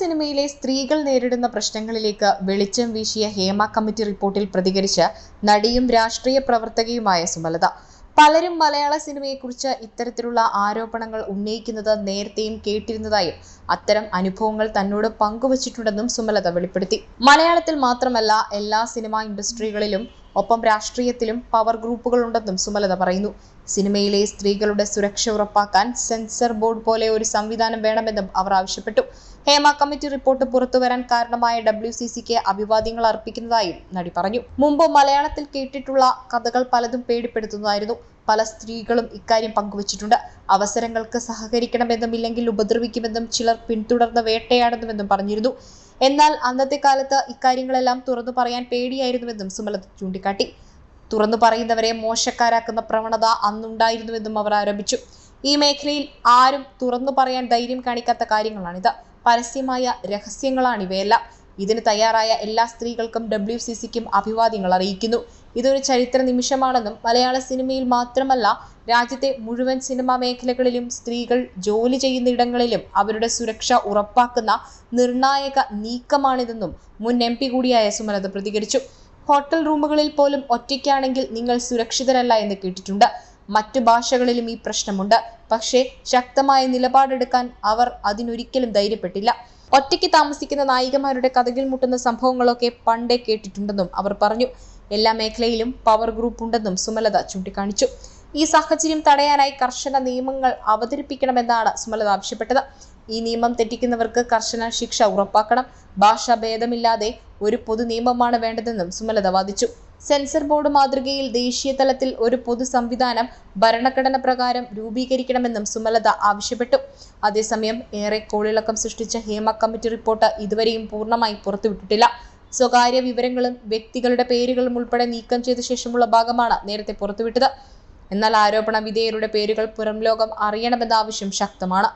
സിനിമയിലെ സ്ത്രീകൾ നേരിടുന്ന പ്രശ്നങ്ങളിലേക്ക് വെളിച്ചം വീശിയ ഹേമ കമ്മിറ്റി റിപ്പോർട്ടിൽ പ്രതികരിച്ച് നടിയും രാഷ്ട്രീയ പ്രവർത്തകയുമായ സുമലത. പലരും മലയാള സിനിമയെക്കുറിച്ച് ഇത്തരത്തിലുള്ള ആരോപണങ്ങൾ ഉന്നയിക്കുന്നത് നേരത്തെയും കേട്ടിരുന്നതായും അത്തരം അനുഭവങ്ങൾ തന്നോട് പങ്കുവച്ചിട്ടുണ്ടെന്നും സുമലത വെളിപ്പെടുത്തി. മലയാളത്തിൽ മാത്രമല്ല എല്ലാ സിനിമാ ഇൻഡസ്ട്രികളിലും ഒപ്പം രാഷ്ട്രീയത്തിലും പവർ ഗ്രൂപ്പുകളുണ്ടെന്നും സുമലത പറയുന്നു. സിനിമയിലെ സ്ത്രീകളുടെ സുരക്ഷ ഉറപ്പാക്കാൻ സെൻസർ ബോർഡ് പോലെ ഒരു സംവിധാനം വേണമെന്നും അവർ ആവശ്യപ്പെട്ടു. ഹേമ കമ്മിറ്റി റിപ്പോർട്ട് പുറത്തുവരാൻ കാരണമായ ഡബ്ല്യു സി സിക്ക് അഭിവാദ്യങ്ങൾ അർപ്പിക്കുന്നതായും നടി പറഞ്ഞു. മുമ്പ് മലയാളത്തിൽ കേട്ടിട്ടുള്ള കഥകൾ പലതും പേടിപ്പെടുത്തുന്നതായിരുന്നു. പല സ്ത്രീകളും ഇക്കാര്യം പങ്കുവച്ചിട്ടുണ്ട്. അവസരങ്ങൾക്ക് സഹകരിക്കണമെന്നും ഇല്ലെങ്കിൽ ഉപദ്രവിക്കുമെന്നും ചിലർ പിന്തുടർന്ന് വേട്ടയാടുന്നുവെന്നും പറഞ്ഞിരുന്നു. എന്നാൽ അന്നത്തെ കാലത്ത് ഇക്കാര്യങ്ങളെല്ലാം തുറന്നു പറയാൻ പേടിയായിരുന്നുവെന്നും സുമലത ചൂണ്ടിക്കാട്ടി. തുറന്നു പറയുന്നവരെ മോശക്കാരാക്കുന്ന പ്രവണത അന്നുണ്ടായിരുന്നുവെന്നും അവർ ആരോപിച്ചു. ഈ മേഖലയിൽ ആരും തുറന്നു പറയാൻ ധൈര്യം കാണിക്കാത്ത കാര്യങ്ങളാണിത്. പരസ്യമായ രഹസ്യങ്ങളാണ് ഇവയെല്ലാം ഇതിന് തയ്യാറായ എല്ലാ സ്ത്രീകൾക്കും ഡബ്ല്യു സി സിക്കും അഭിവാദ്യങ്ങൾ അറിയിക്കുന്നു. ഇതൊരു ചരിത്ര നിമിഷമാണെന്നും മലയാള സിനിമയിൽ മാത്രമല്ല രാജ്യത്തെ മുഴുവൻ സിനിമാ മേഖലകളിലും സ്ത്രീകൾ ജോലി ചെയ്യുന്ന ഇടങ്ങളിലും അവരുടെ സുരക്ഷ ഉറപ്പാക്കുന്ന നിർണായക നീക്കമാണിതെന്നും മുൻ എം പി കൂടിയായ സുമലത പ്രതികരിച്ചു. ഹോട്ടൽ റൂമുകളിൽ പോലും ഒറ്റയ്ക്കാണെങ്കിൽ നിങ്ങൾ സുരക്ഷിതരല്ല എന്ന് കേട്ടിട്ടുണ്ട്. മറ്റു ഭാഷകളിലും ഈ പ്രശ്നമുണ്ട്. പക്ഷേ ശക്തമായ നിലപാടെടുക്കാൻ അവർ അതിനൊരിക്കലും ധൈര്യപ്പെട്ടില്ല. ഒറ്റയ്ക്ക് താമസിക്കുന്ന നായികമാരുടെ കഥകിൽ മുട്ടുന്ന സംഭവങ്ങളൊക്കെ പണ്ടേ കേട്ടിട്ടുണ്ടെന്നും അവർ പറഞ്ഞു. എല്ലാ മേഖലയിലും പവർ ഗ്രൂപ്പ് ഉണ്ടെന്നും സുമലത ചൂണ്ടിക്കാണിച്ചു. ഈ സാഹചര്യം തടയാനായി കർശന നിയമങ്ങൾ അവതരിപ്പിക്കണമെന്നാണ് സുമലത ആവശ്യപ്പെട്ടത്. ഈ നിയമം തെറ്റിക്കുന്നവർക്ക് കർശന ശിക്ഷ ഉറപ്പാക്കണം. ഭാഷാഭേദമില്ലാതെ ഒരു പൊതു നിയമമാണ് വേണ്ടതെന്നും സുമലത വാദിച്ചു. സെൻസർ ബോർഡ് മാതൃകയിൽ ദേശീയ തലത്തിൽ ഒരു പൊതു സംവിധാനം ഭരണഘടന പ്രകാരം രൂപീകരിക്കണമെന്നും സുമലത ആവശ്യപ്പെട്ടു. അതേസമയം ഏറെ കോളിളക്കം സൃഷ്ടിച്ച ഹേമ കമ്മിറ്റി റിപ്പോർട്ട് ഇതുവരെയും പൂർണമായി പുറത്തുവിട്ടിട്ടില്ല. സ്വകാര്യ വിവരങ്ങളും വ്യക്തികളുടെ പേരുകളും ഉൾപ്പെടെ നീക്കം ചെയ്ത ശേഷമുള്ള ഭാഗമാണ് നേരത്തെ പുറത്തുവിട്ടത്. എന്നാൽ ആരോപണ വിധേയരുടെ പേരുകൾ പുറംലോകം അറിയണമെന്ന ആവശ്യം ശക്തമാണ്.